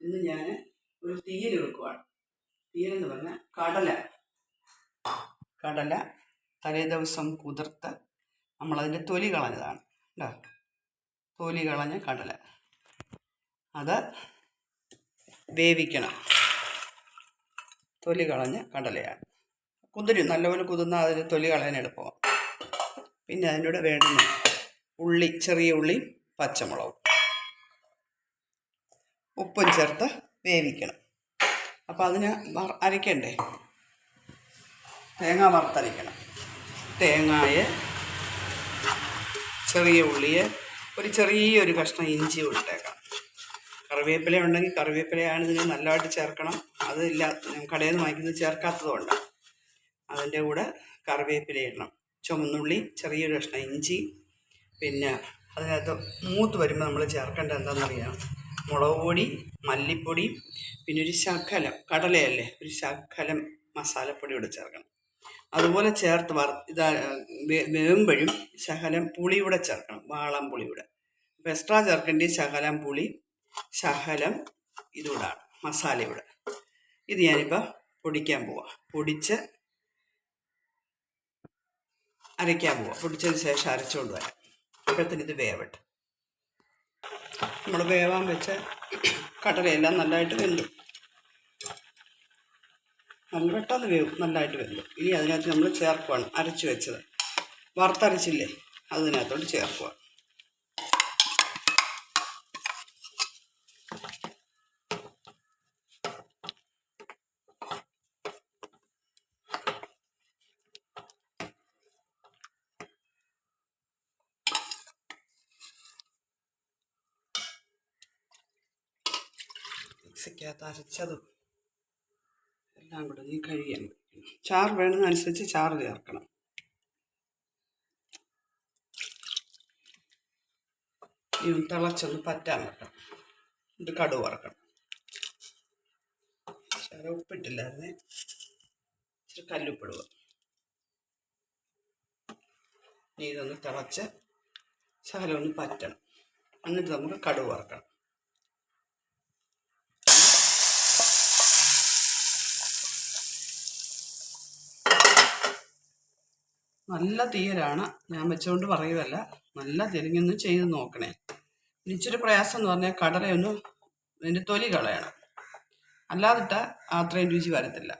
ഇന്ന് ഞാൻ ഒരു തീയൽ വെക്കുവാണ്. തീയലെന്ന് പറഞ്ഞാൽ കടല. കടല തലേ ദിവസം കുതിർത്ത് നമ്മളതിന്റെ തൊലി കളഞ്ഞതാണ്. കേട്ടോ തൊലി കളഞ്ഞ കടല. അത് വേവിക്കണം. തൊലി കളഞ്ഞ കടലയാണ്. കുതിരി. നല്ലപോലെ കുതിർന്നാൽ അതിന് തൊലി കളയാൻ എളുപ്പമാണ് പിന്നെ അതിനൂടെ വേണ്ടുന്ന ഉള്ളി ചെറിയ ഉള്ളി പച്ചമുളകും. ഉപ്പും ചേർത്ത് വേവിക്കണം. അപ്പോൾ അതിന് അരയ്ക്കണ്ടേ? തേങ്ങ വറുത്തരയ്ക്കണം. തേങ്ങായ ചെറിയ ഉള്ളിയെ ഒരു ചെറിയൊരു കഷ്ണം ഇഞ്ചി ഇട്ടേക്കാം. കറിവേപ്പില ഉണ്ടെങ്കിൽ കറിവേപ്പിലയാണ് ഇതിന് നല്ലതായിട്ട് ചേർക്കണം. അതില്ല കടയിൽ നിന്ന് വാങ്ങിക്കുന്നത് ചേർക്കാത്തതുകൊണ്ട് അതിന്റെ കൂടെ കറിവേപ്പില ഇടണം. ചുമന്നുള്ളി ചെറിയൊരു കഷ്ണം ഇഞ്ചി പിന്നെ അതിനകത്ത് മൂത്ത് വരുമ്പോൾ നമ്മൾ ചേർക്കേണ്ടത് എന്താണെന്നറിയാം മുളക് പൊടി മല്ലിപ്പൊടി പിന്നെ ഒരു ശകലം കടലയല്ലേ ഒരു ശകലം മസാലപ്പൊടി കൂടെ ചേർക്കണം. അതുപോലെ ചേർത്ത് വറ ഇതാ വേകുമ്പോഴും ശകലം പുളി കൂടെ ചേർക്കണം വാളം പുളി കൂടെ അപ്പോൾ എക്സ്ട്രാ ചേർക്കേണ്ടി ശകലം പുളി ശകലം ഇതുകൂടാണ് മസാല ഇവിടെ. ഇത് ഞാനിപ്പോൾ പൊടിക്കാൻ പോവാം. പൊടിച്ച് അരയ്ക്കാൻ പോവാം. പൊടിച്ചതിന് ശേഷം അരച്ചുകൊണ്ട് വരാം. അപ്പോഴത്തേന് ഇത് വേവട്ടെ. നമ്മൾ വേവാൻ വെച്ച കടലയെല്ലാം നല്ലതായിട്ട് വെന്തു. നല്ല പെട്ടെന്ന് വേവും നല്ലതായിട്ട് വെന്തു. ഇനി അതിനകത്ത് നമ്മൾ ചേർക്കുവാണ് അരച്ച് വെച്ചത്. വറുത്തരച്ചില്ലേ അതിനകത്തോട്ട് ചേർക്കുക മിക്സിക്കകത്ത് അരച്ചതും എല്ലാം കൂടെ നീ കഴിയാൻ ചാറ് വേണമെന്നനുസരിച്ച് ചാറ് ചേർക്കണം. ഈ തിളച്ചൊന്ന് പറ്റാൻ വെക്കണം. ഇത് കടുവ് വറക്കണം. ശകലം ഉപ്പിട്ടില്ലായിരുന്നേ? ഇച്ചിരി കല്ലുപ്പിടുക. ഇതൊന്ന് തിളച്ച് ശകലം പറ്റണം. എന്നിട്ട് നമുക്ക് കടുവ് വറക്കണം. നല്ല തീയലാണ്. ഞാൻ വെച്ചുകൊണ്ട് പറയുകയല്ല നല്ല തിരിഞ്ഞൊന്ന് ചെയ്ത് നോക്കണേ. ഇച്ചിരി പ്രയാസം എന്ന് പറഞ്ഞാൽ കടലയൊന്ന് അതിന്റെ തൊലി കളയണം. അല്ലാതിട്ട അത്രയും രുചി വരത്തില്ല.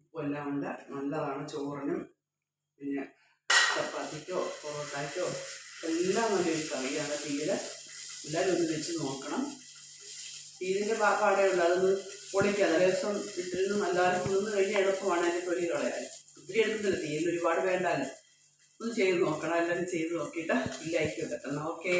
ഉപ്പെല്ലാം ഉണ്ട്. നല്ലതാണ് ചോറിനും. പിന്നെ ചപ്പാത്തിക്കോ പൊറോട്ടയ്ക്കോ എല്ലാം നല്ലൊരു കറിയാണ് തീയൽ. എല്ലാവരും ഒന്ന് വെച്ച് നോക്കണം. തീയലിന്റെ പാപ്പാടേ ഉള്ളൂ. അതൊന്ന് പൊളിക്കുക. ദിവസം നിന്നും എല്ലാവരും കുതിർന്ന് കഴിഞ്ഞാൽ എളുപ്പമാണ് അതിന്റെ തൊലി കളയാൻ. ഒത്തിരി എടുത്തില്ല തീയിൽ ഒരുപാട് വേണ്ടാലും ഒന്ന് ചെയ്ത് നോക്കണം. എല്ലാവരും ചെയ്ത് നോക്കിയിട്ട് ഇല്ലായിരിക്കും വെക്കണം ഓക്കേ.